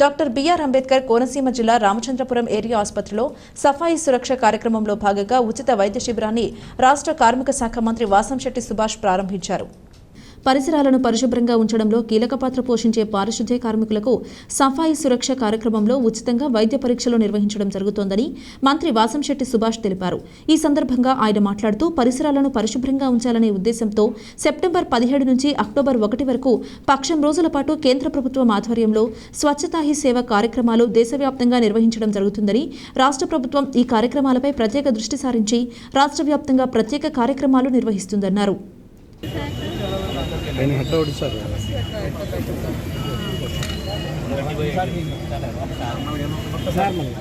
Doctor BR Ambedkar Konaseema జిల్లా Ramachandrapuram area ఆసుపత్రిలో సఫాయి సురక్ష కార్యక్రమంలో భాగంగా ఉచిత వైద్య శిబిరాన్ని రాష్ట్ర కార్మిక శాఖ మంత్రి వాసంశెట్టి సుభాష్ ప్రారంభించారు. పరిసరాలను పరిశుభ్రంగా ఉంచడంలో కీలక పాత్ర పోషించే పారిశుద్ధ్య కార్మికులకు సఫాయి సురక్ష కార్యక్రమంలో ఉచితంగా వైద్య పరీక్షలు నిర్వహించడం జరుగుతోందని మంత్రి వాసంశెట్టి సుభాష్ తెలిపారు. ఈ సందర్భంగా ఆయన మాట్లాడుతూ పరిసరాలను పరిశుభ్రంగా ఉంచాలనే ఉద్దేశంతో సెప్టెంబర్ పదిహేడు నుంచి అక్టోబర్ ఒకటి వరకు పక్షం రోజుల పాటు కేంద్ర ప్రభుత్వం ఆధ్వర్యంలో స్వచ్ఛతా హీ సేవ కార్యక్రమాలు దేశవ్యాప్తంగా నిర్వహించడం జరుగుతుందని రాష్ట్ర ప్రభుత్వం ఈ కార్యక్రమాలపై ప్రత్యేక దృష్టి సారించి రాష్ట్ర వ్యాప్తంగా ప్రత్యేక కార్యక్రమాలు నిర్వహిస్తుందన్నారు. నేను హెడ్ అవుట్ సార్ సార్ మరి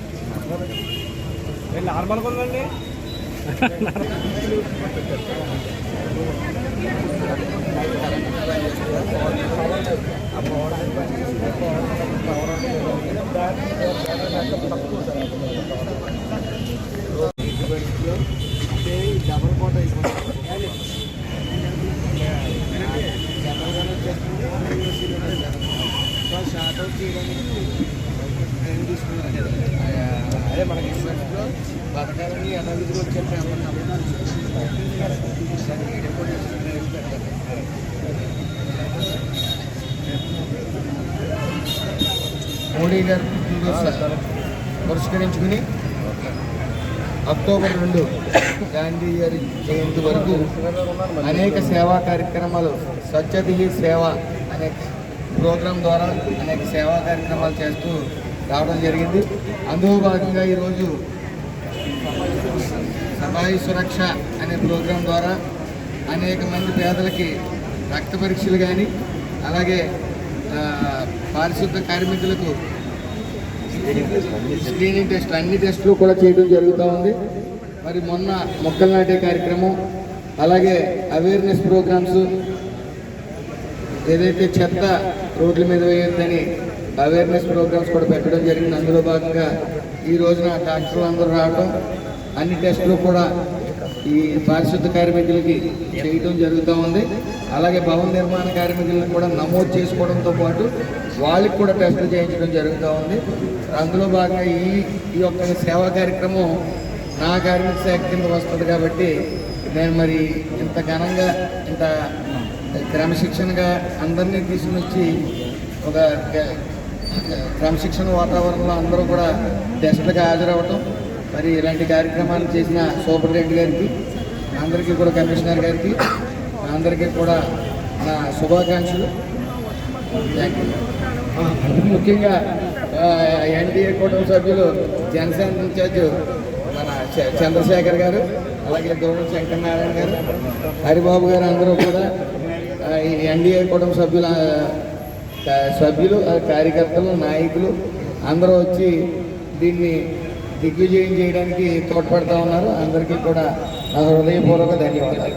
చేయడానికి అదే మనకి ఇన్వెస్ట్లో వచ్చే మోడీ గారి పురస్కరించుకుని అక్టోబర్ రెండు గాంధీ గారి జయంతి వరకు అనేక సేవా కార్యక్రమాలు స్వచ్ఛత హీ సేవ అనే ప్రోగ్రాం ద్వారా అనేక సేవా కార్యక్రమాలు చేస్తూ రావడం జరిగింది. అందులో భాగంగా ఈరోజు సఫాయి సురక్ష అనే ప్రోగ్రాం ద్వారా అనేక మంది పేదలకి రక్త పరీక్షలు కానీ అలాగే పారిశుద్ధ కార్మికులకు స్క్రీనింగ్ టెస్ట్ అన్ని టెస్టులు కూడా చేయడం జరుగుతూ ఉంది. మరి మొన్న మొక్కలు నాటే కార్యక్రమం అలాగే అవేర్నెస్ ప్రోగ్రామ్స్ ఏదైతే చెత్త రోడ్ల మీద వేయొద్దని అవేర్నెస్ ప్రోగ్రామ్స్ కూడా పెట్టడం జరిగింది. అందులో భాగంగా ఈ రోజున డాక్టర్లు అందరూ రావడం అన్ని టెస్టులు కూడా ఈ పారిశుద్ధ కార్మికులకి చేయడం జరుగుతూ ఉంది. అలాగే భవన నిర్మాణ కార్మికులను కూడా నమోదు చేసుకోవడంతో పాటు వాళ్ళకి కూడా టెస్టులు చేయించడం జరుగుతూ ఉంది. అందులో భాగంగా ఈ ఈ యొక్క సేవా కార్యక్రమం నా కార్మిక శాఖ కింద వస్తుంది కాబట్టి నేను మరి ఇంత ఘనంగా ఇంత క్రమశిక్షణగా అందరినీ తీసుకుని వచ్చి ఒక క్రమశిక్షణ వాతావరణంలో అందరూ కూడా టెస్టులకు హాజరవ్వటం మరి ఇలాంటి కార్యక్రమాలు చేసిన సూపరింటెండెంట్ గారికి అందరికీ కూడా కమిషనర్ గారికి అందరికీ కూడా నా శుభాకాంక్షలు. థ్యాంక్ యూ ముఖ్యంగా ఎన్డీఏ కుటుంబ సభ్యులు జనసేన ఇన్ఛార్జ్ మన చ- చంద్రశేఖర్ గారు అలాగే గౌరవ శంకరనారాయణ గారు హరిబాబు గారు అందరూ కూడా ఎన్డీఏ కుటుంబ సభ్యుల సభ్యులు కార్యకర్తలు నాయకులు అందరూ వచ్చి దీన్ని దిగ్విజయం చేయడానికి తోడ్పడతా ఉన్నారు. అందరికీ కూడా నా హృదయపూర్వక ధన్యవాదాలు.